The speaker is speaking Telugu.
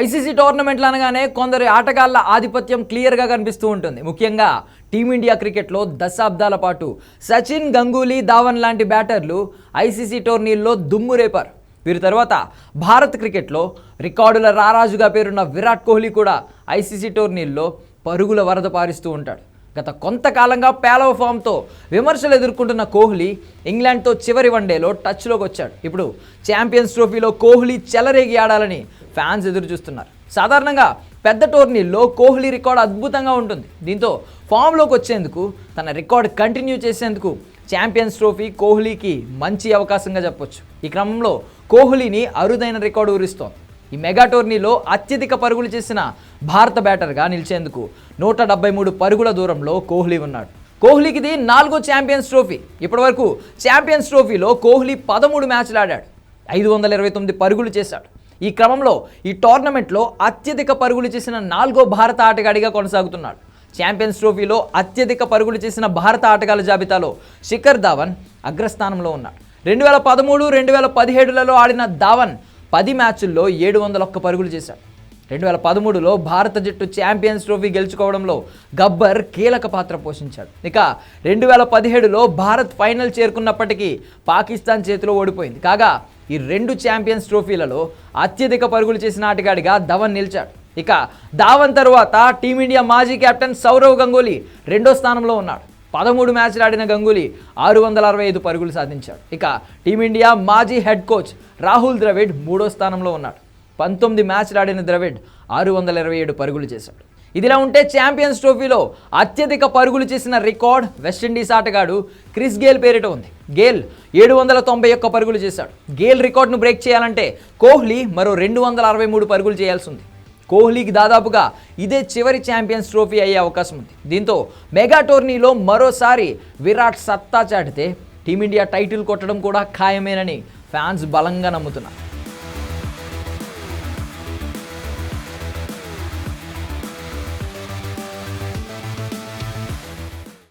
ఐసీసీ టోర్నమెంట్లు అనగానే కొందరి ఆటగాళ్ళ ఆధిపత్యం క్లియర్గా కనిపిస్తూ ఉంటుంది. ముఖ్యంగా టీమిండియా క్రికెట్లో దశాబ్దాల పాటు సచిన్ గంగూలీ ధావన్ లాంటి బ్యాటర్లు ఐసీసీ టోర్నీల్లో దుమ్ము రేపారు. వీరి తర్వాత భారత్ క్రికెట్లో రికార్డుల రారాజుగా పేరున్న విరాట్ కోహ్లీ కూడా ఐసీసీ టోర్నీల్లో పరుగుల వరద పారిస్తూ ఉంటాడు. గత కొంతకాలంగా పేలవ ఫామ్తో విమర్శలు ఎదుర్కొంటున్న కోహ్లీ ఇంగ్లాండ్తో చివరి వన్డేలో టచ్లోకి వచ్చాడు. ఇప్పుడు ఛాంపియన్స్ ట్రోఫీలో కోహ్లీ చెలరేగి ఆడాలని ఫ్యాన్స్ ఎదురు చూస్తున్నారు. సాధారణంగా పెద్ద టోర్నీల్లో కోహ్లీ రికార్డ్ అద్భుతంగా ఉంటుంది. దీంతో ఫామ్లోకి వచ్చేందుకు తన రికార్డ్ కంటిన్యూ చేసేందుకు ఛాంపియన్స్ ట్రోఫీ కోహ్లీకి మంచి అవకాశంగా చెప్పొచ్చు. ఈ క్రమంలో కోహ్లీని అరుదైన రికార్డు ఊరిస్తోంది. ఈ మెగా టోర్నీలో అత్యధిక పరుగులు చేసిన భారత బ్యాటర్గా నిలిచేందుకు నూట డెబ్బై మూడు పరుగుల దూరంలో కోహ్లీ ఉన్నాడు. కోహ్లీకి ఇది నాలుగో ఛాంపియన్స్ ట్రోఫీ. ఇప్పటివరకు ఛాంపియన్స్ ట్రోఫీలో కోహ్లీ పదమూడు మ్యాచ్లు ఆడాడు. ఐదు వందల ఇరవై తొమ్మిది పరుగులు చేశాడు. ఈ క్రమంలో ఈ టోర్నమెంట్లో అత్యధిక పరుగులు చేసిన నాలుగో భారత ఆటగాడిగా కొనసాగుతున్నాడు. ఛాంపియన్స్ ట్రోఫీలో అత్యధిక పరుగులు చేసిన భారత ఆటగాళ్ళ జాబితాలో శిఖర్ ధావన్ అగ్రస్థానంలో ఉన్నాడు. రెండు వేల పదమూడు రెండు వేల పదిహేడులలో ఆడిన ధావన్ పది మ్యాచ్ల్లో ఏడు వందల ఒక్క పరుగులు చేశాడు. రెండు వేల పదమూడులో భారత జట్టు ఛాంపియన్స్ ట్రోఫీ గెలుచుకోవడంలో గబ్బర్ కీలక పాత్ర పోషించాడు. ఇక రెండు వేల పదిహేడులో భారత్ ఫైనల్ చేరుకున్నప్పటికీ పాకిస్తాన్ చేతిలో ఓడిపోయింది. కాగా ఈ రెండు ఛాంపియన్స్ ట్రోఫీలలో అత్యధిక పరుగులు చేసిన ఆటగాడిగా ధవన్ నిలిచాడు. ఇక ధావన్ తరువాత టీమిండియా మాజీ కెప్టెన్ సౌరవ్ గంగూలీ రెండో స్థానంలో ఉన్నాడు. పదమూడు మ్యాచ్లు ఆడిన గంగూలీ ఆరు వందల అరవై ఐదు పరుగులు సాధించాడు. ఇక టీమిండియా మాజీ హెడ్ కోచ్ రాహుల్ ద్రవిడ్ మూడో స్థానంలో ఉన్నాడు. పంతొమ్మిది మ్యాచ్లు ఆడిన ద్రవిడ్ ఆరు వందల ఇరవై ఏడు పరుగులు చేశాడు. ఇదిలా ఉంటే ఛాంపియన్స్ ట్రోఫీలో అత్యధిక పరుగులు చేసిన రికార్డ్ వెస్టిండీస్ ఆటగాడు క్రిస్ గేల్ పేరిట ఉంది. గేల్ ఏడు వందల తొంభై ఒక్క పరుగులు చేశాడు. గేల్ రికార్డును బ్రేక్ చేయాలంటే కోహ్లీ మరో రెండు వందల అరవై మూడు పరుగులు చేయాల్సి ఉంది. కోహ్లీకి దాదాపుగా ఇదే చివరి ఛాంపియన్స్ ట్రోఫీ అయ్యే అవకాశం ఉంది. దీంతో మెగా టోర్నీలో మరోసారి విరాట్ సత్తా చాటితే టీమిండియా టైటిల్ కొట్టడం కూడా ఖాయమేనని ఫ్యాన్స్ బలంగా నమ్ముతున్నారు.